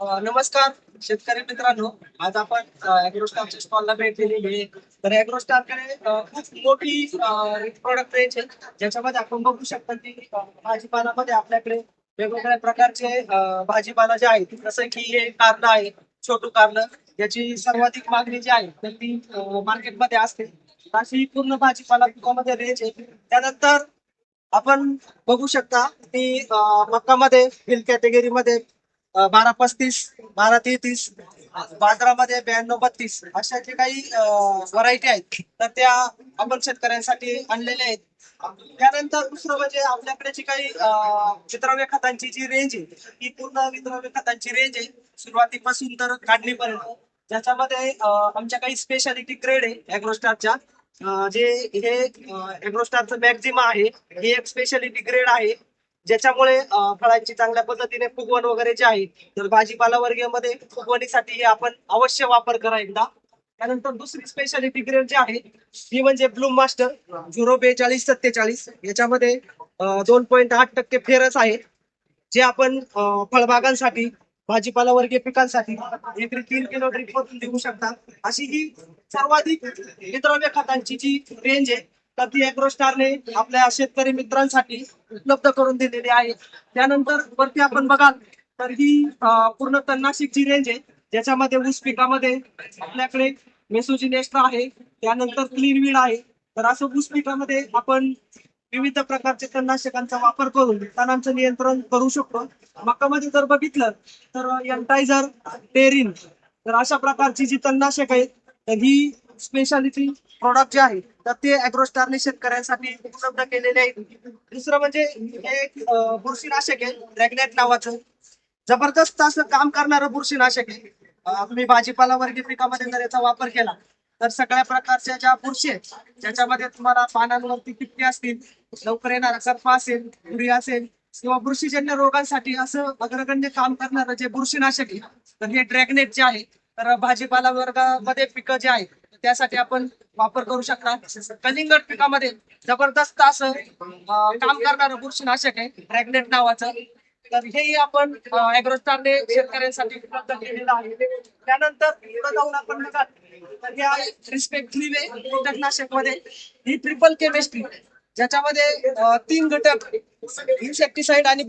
नमस्कार शेतकरी मित्रांनो. आज आपण अॅग्रोस्टारच्या स्टॉलला भेट दिलेली आहे. तर अॅग्रोस्टारकडे खूप मोठी प्रोडक्ट रेंज आहे. ज्याच्यामध्ये आपण बघू शकता की भाजीपालामध्ये आपल्याकडे वेगवेगळ्या प्रकारचे भाजीपाला जे आहेत जसं की हे कारलं आहे छोटू कारलं याची सर्वाधिक मागणी जी आहे तर ती मार्केटमध्ये असते. अशी पूर्ण भाजीपाला पिकामध्ये रेंज आहे. त्यानंतर आपण बघू शकता की मक्कामध्ये हिल कॅटेगरीमध्ये बारा पस्तीस बारा तेहतीस बाजारामध्ये ब्याण्णव बत्तीस अशा जे काही व्हरायटी आहेत तर त्या आपण शेतकऱ्यांसाठी आणलेल्या आहेत. त्यानंतर दुसरं म्हणजे आपल्याकडे जी काही अ, खतांची जी रेंज आहे ही पूर्ण विद्रव्य खतांची रेंज आहे. सुरुवातीपासून तर काढणीपर्यंत. ज्याच्यामध्ये आमच्या काही स्पेशालिटी ग्रेड आहे अॅग्रोस्टारच्या जे हे अॅग्रोस्टारचं मॅक्झिमा आहे हे एक स्पेशालिटी ग्रेड आहे. ज्याच्यामुळे फळांची चांगल्या पद्धतीने फुगवण वगैरे जे आहे तर भाजीपाला वर्गीयमध्ये फुगवणीसाठी हे आपण अवश्य वापर करा एकदा. त्यानंतर दुसरी स्पेशालिटी ग्रेड जी आहे ती म्हणजे ब्लूम मास्टर झिरो बेचाळीस सत्तेचाळीस. याच्यामध्ये दोन पॉईंट आठ टक्के फेरस आहे. जे आपण फळबागांसाठी भाजीपाला वर्गीय पिकांसाठी एकरी तीन किलो ड्रिप मधून देऊ शकता. अशी ही सर्वाधिक विद्रव्य खतांची जी रेंज आहे तर ती अॅग्रोस्टारने आपल्या शेतकरी मित्रांसाठी उपलब्ध करून दिलेली आहे. त्यानंतर वरती आपण बघाल तर ही पूर्ण तन्नाशिकची रेंज आहे ज्याच्यामध्ये ऊस पिकामध्ये आपल्याकडे मेसोजिन आहे त्यानंतर क्लीन वीड आहे. तर असं ऊस पिकामध्ये आपण विविध प्रकारचे तणनाशकांचा वापर करून तणांचं नियंत्रण करू शकतो. मकामध्ये जर बघितलं तर एन्टायझर टेरिन तर अशा प्रकारची जी तणनाशक आहेत तर ही स्पेशालिटी प्रोडक्ट जे आहे तर ते अॅग्रोस्टारने शेतकऱ्यांसाठी उपलब्ध केलेले आहेत. दुसरं म्हणजे हे एक बुरशीनाशक आहे रॅग्नेट नावाचं. जबरदस्त असं काम करणारं बुरशीनाशक आहे. तुम्ही भाजीपाला वर्गीय पिकामध्ये जर याचा वापर केला तर सगळ्या प्रकारच्या ज्या बुरशी आहेत ज्याच्यामध्ये तुम्हाला पानांवरती पिट्टी असतील लवकर येणारा सर्फा असेल उरी असेल किंवा बुरशीजन्य रोगांसाठी असं अग्रगण्य काम करणारं जे बुरशीनाशक आहे तर हे ड्रॅगनेट जे आहे तर भाजीपाला वर्गामध्ये पिकं जे आहेत त्यासाठी आपण वापर करू शकता कलिंगड पिकामध्ये जबरदस्त असं काम करणारं बुरशीनाशक आहे ड्रॅगनेट नावाचं. तर हेही आपण अॅग्रोस्टारने शेतकऱ्यांसाठी उपलब्ध केलेलं आहे. त्यानंतर पुढे जाऊन आपण बघाल तर या रिस्पेक्टिव्ह कीटकनाशकमध्ये ही ट्रिपल केमिस्ट्री ज्याच्यामध्ये तीन घटक इन्सेक्टिसाइड आणि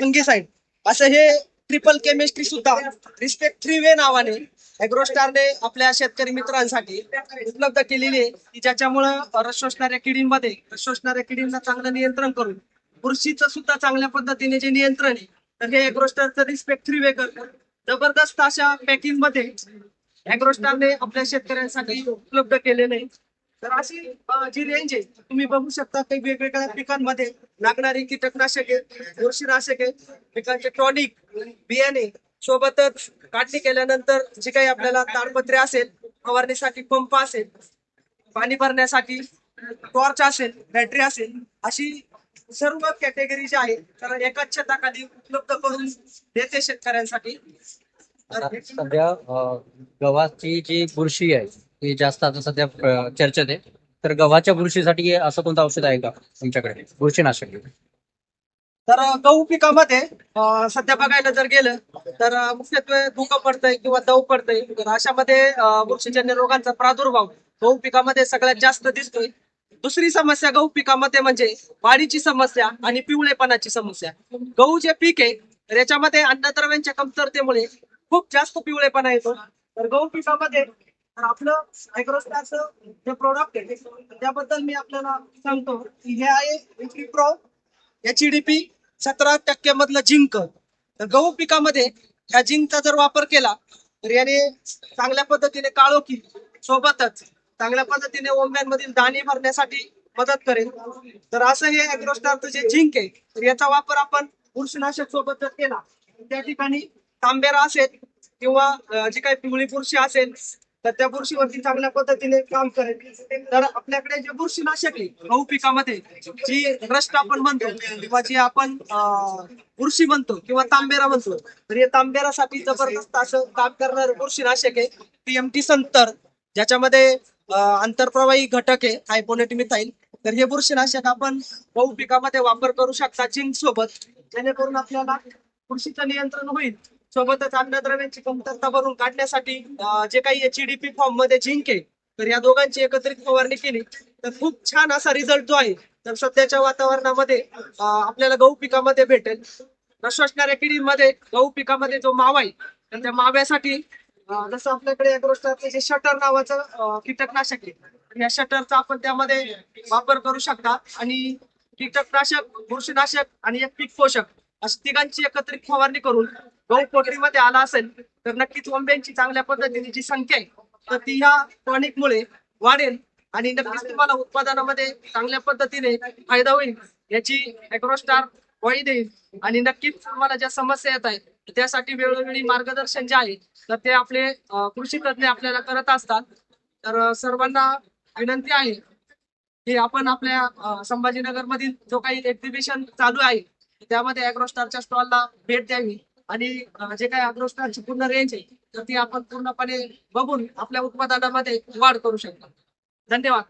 फंगीसाइड असं हे ट्रिपल केमिस्ट्री सुद्धा रिस्पेक्ट थ्री वे नावाने अॅग्रोस्टारने आपल्या शेतकरी मित्रांसाठी उपलब्ध केलेली आहे. की ज्याच्यामुळं रस शोषणाऱ्या किडींमध्ये रस शोषणाऱ्या किडींना चांगलं नियंत्रण करून बुरशीचं सुद्धा चांगल्या पद्धतीने जे नियंत्रण आहे तर हे ऍग्रोस्टारचं रिस्पेक्ट थ्री वे जबरदस्त अशा पॅकिंगमध्ये अॅग्रोस्टारने आपल्या शेतकऱ्यांसाठी उपलब्ध केलेलं आहे. तर अशी जी रेंज आहे तुम्ही बघू शकता काही वेगवेगळ्या पिकांमध्ये लागणारी कीटकनाशके बुरशीनाशके पिकांचे टॉनिक बियाणे सोबतच काढणी केल्यानंतर जे काही आपल्याला ताडपत्रे असेल फवारणीसाठी पंप असेल पाणी भरण्यासाठी टॉर्च असेल बॅटरी असेल अशी सर्व कॅटेगरी जी आहे तर एकाच छताखाली उपलब्ध करून देते शेतकऱ्यांसाठी. सध्या गव्हाची जी बुरशी आहे ती जास्त आता सध्या चर्चेत आहे. तर गव्हाच्या बुरशीसाठी असं कोणतं औषध आहे का तुमच्याकडे? बुरशीनाशक. तर गहू पिकामध्ये सध्या बघायला जर गेलं तर मुख्यत्वे धुकं पडतंय किंवा दव पडतंय. तर अशामध्ये वृक्षजन्य बुरशीजन्य रोगांचा प्रादुर्भाव गहू पिकामध्ये सगळ्यात जास्त दिसतोय. दुसरी समस्या गहू पिकामध्ये म्हणजे वाढीची समस्या आणि पिवळेपणाची समस्या. गहू जे पीक आहे तर याच्यामध्ये अन्नद्रव्यांच्या कमतरतेमुळे खूप जास्त पिवळेपणा येतो. तर गहू पिकामध्ये तर आपलं ॲग्रोस्टारचं जे प्रोडक्ट आहे त्याबद्दल मी आपल्याला सांगतो की हे आहे प्रो एचडीपी सतरा टक्के मधलं जिंक. तर गहू पिकामध्ये ह्या जिंकचा जर वापर केला तर याने चांगल्या पद्धतीने काळोखी सोबतच चांगल्या पद्धतीने ओंब्यांमधील दाणे भरण्यासाठी मदत करेल. तर असं हे अॅग्रोस्टारचं जे जिंक आहे तर याचा वापर आपण बुरशीनाशक सोबत जर केला त्या ठिकाणी तांबेरा असेल किंवा जी काही पिवळी बुरशी असेल तर त्या बुरशीवरती चांगल्या पद्धतीने काम करेल. तर आपल्याकडे जे बुरशीनाशक गहू पिकामध्ये जी रस्ट आपण म्हणतो किंवा जी आपण बुरशी म्हणतो किंवा तांबेरा म्हणतो तर या तांबेरासाठी जबरदस्त असं काम करणारं बुरशीनाशक आहे पीएमटी संतर ज्याच्यामध्ये आंतरप्रवाही घटक आहे हायपोनेट मिथाईल तर हे बुरशीनाशक आपण गहू पिकामध्ये वापर करू शकता झिंक सोबत जेणेकरून आपल्याला बुरशीचं नियंत्रण होईल. सोबतच अन्नद्रव्यांची कमतरता भरून काढण्यासाठी जे काही एचडीपी फॉर्ममध्ये झिंक आहे तर या दोघांची एकत्रित फवारणी केली. तर खूप छान असा रिझल्ट जो आहे तर सध्याच्या वातावरणामध्ये आपल्याला गहू पिकामध्ये भेटेल. न किडीमध्ये गहू पिकामध्ये जो मावा आहे तर त्या माव्यासाठी जसं आपल्याकडे अग्रोस्टारचे जे शटर नावाचं कीटकनाशक आहे या शटरचा आपण त्यामध्ये वापर करू शकता. आणि कीटकनाशक बुरशीनाशक आणि एक पीक पोषक तिघांची एकत्रित फवारणी करून गहू पोटरीमध्ये आला असेल तर नक्कीच वंब्यांची चांगल्या पद्धतीने जी संख्या आहे तर ती ह्या टॉनिक मुळे वाढेल आणि नक्कीच तुम्हाला उत्पादनामध्ये चांगल्या पद्धतीने फायदा होईल याची अॅग्रोस्टार वळी देईल. आणि नक्कीच तुम्हाला ज्या समस्या येत आहेत त्यासाठी वेळोवेळी मार्गदर्शन जे आहे तर ते आपले कृषी तज्ञ आपल्याला करत असतात. तर सर्वांना विनंती आहे की आपण आपल्या संभाजीनगर मधील जो काही एक्झिबिशन चालू आहे त्यामध्ये अॅग्रोस्टारच्या स्टॉलला भेट द्यावी आणि जे काही अॅग्रोस्टारची पूर्ण रेंज आहे तर ती आपण पूर्णपणे बघून आपल्या उत्पादनामध्ये वाढ करू शकतो. धन्यवाद.